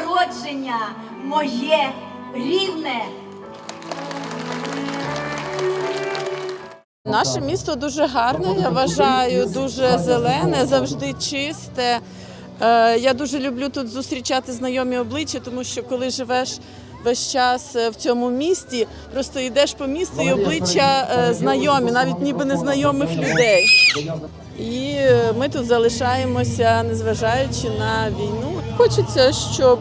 народження, моє рівне. Наше місто дуже гарне, я вважаю, дуже зелене, завжди чисте. Е, Я дуже люблю тут зустрічати знайомі обличчя, тому що коли живеш весь час е, в цьому місті, просто йдеш по місту і обличчя е, знайомі, навіть ніби незнайомих людей. І е, ми тут залишаємося, незважаючи на війну. Хочеться, щоб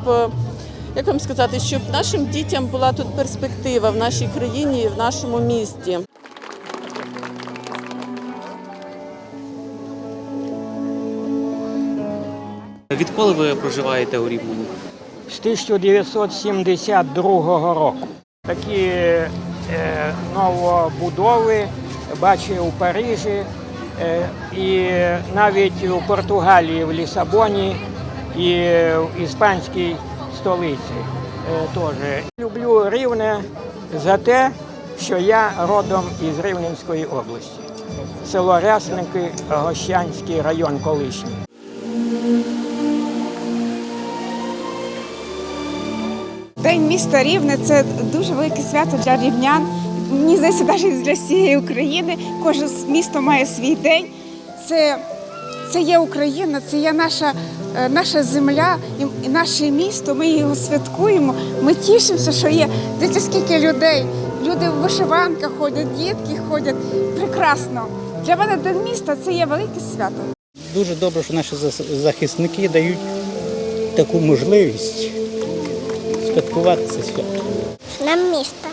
як вам сказати, щоб нашим дітям була тут перспектива в нашій країні і в нашому місті. Відколи ви проживаєте у Рівному? З 1972 року. Такі е, новобудови бачив у Парижі е, і навіть у Португалії, в Лісабоні і в іспанській столиці е, теж. Люблю Рівне за те, що я родом із Рівненської області. Село Рясники, Гощанський район колишній. День міста Рівне це дуже велике свято для рівнян. Мені здається, навіть для всієї України. Кожне місто має свій день. Це, це є Україна, це є наша, е, наша земля і наше місто. Ми його святкуємо. Ми тішимося, що є. Дивіться, скільки людей. Люди в вишиванках ходять, дітки ходять. Прекрасно. Для мене день міста це є велике свято. Дуже добре, що наші захисники дають таку можливість святкувати це свято. Нам міста.